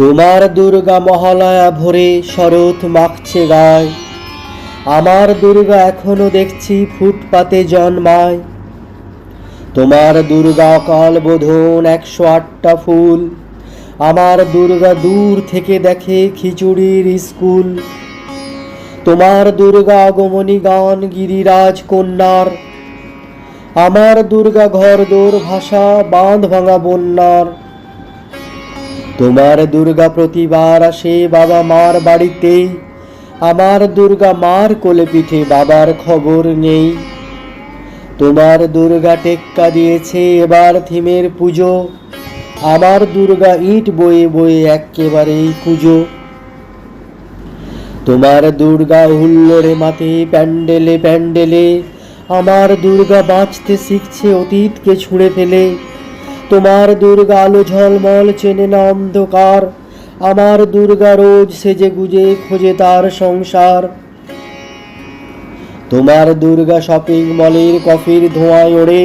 তোমার দুর্গা মহালয়া ভরে শরৎ মাখছে গায়। আমার দুর্গা এখনও দেখছি ফুটপাতে জন্মায়। তোমার দুর্গা অকাল বোধন একশো আটটা ফুল। আমার দুর্গা দূর থেকে দেখে খিচুড়ির স্কুল। তোমার দুর্গা আগমনী গান গিরিরাজ কন্যার। আমার দুর্গা ঘর দোর ভাষা বাঁধ ভাঙা বন্যার। তোমার দুর্গা প্রতিবার আসে বাবা মার বাড়িতেই। আমার দুর্গা মার কোলে পিঠে বাবার খবর নেই। তোমার দুর্গা টেক্কা দিয়েছে এবার থিমের পুজো। আমার দুর্গা ইট বয়ে বয়ে একেবারেই কুজো। তোমার দুর্গা হুল্লোড়ে মাতে প্যান্ডেলে প্যান্ডেলে, আমার দুর্গা বাঁচতে শিখছে অতীতকে ছুঁড়ে ফেলে। তোমার দুর্গা আলো ঝলমল, চেনে না অন্ধকার। আমার দুর্গা রোজ সেজে গুজে, খোঁজে তার সংসার। তোমার দুর্গা শপিং মলের কফির ধোঁয়ায় ওড়ে।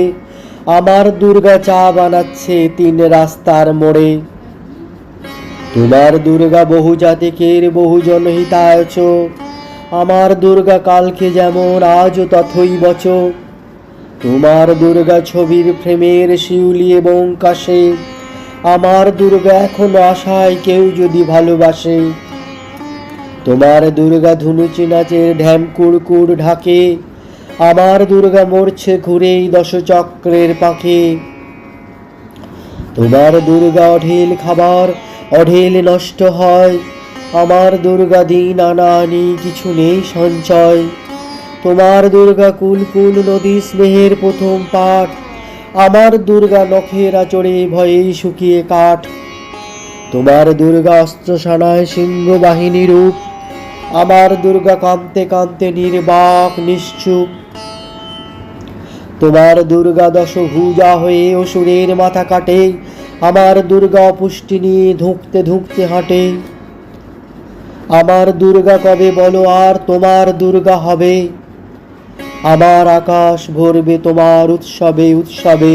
আমার দুর্গা চা বানাচ্ছে তিন রাস্তার মোড়ে। তোমার দুর্গা বহু জাতিকের বহু জনহিতায়চ আমার দুর্গা কালকে যেমন, আজও তথই বচ। তোমার দুর্গা ছবির ফ্রেমের শিউলি এবং কাশে। আমার দুর্গা এখন আশায় কেউ যদি ভালোবাসে। তোমার দুর্গা ধুনুচি নাচের ঢ্যাম কুড়কুড় ঢাকে। আমার দুর্গা মরছে ঘুরেই দশচক্রের পাখে। তোমার দুর্গা অঢেল খাবার, অঢেল নষ্ট হয়। আমার দুর্গা দিন আনা আনি কিছু নেই সঞ্চয়। তোমার দুর্গা কুল কুল নদী স্নেহের প্রথম পাঠ। আমার দুর্গা নখের আচরে ভয়েই শুকিয়ে কাঠ। তোমার দুর্গা অস্ত্র সানায় সিংহ বাহিনী রূপ। আমার দুর্গা কাঁদতে কাঁদতে নির্বাক, নিশ্চুপ। তোমার দুর্গা দশ দশভুজা হয়ে অসুরের মাথা কাটে। আমার দুর্গা অপুষ্টি নিয়ে ধুঁকতে ধুঁকতে হাঁটে। আমার দুর্গা কবে বলো আর তোমার দুর্গা হবে? আমার আকাশ ভরবে তোমার উৎসবে উৎসবে।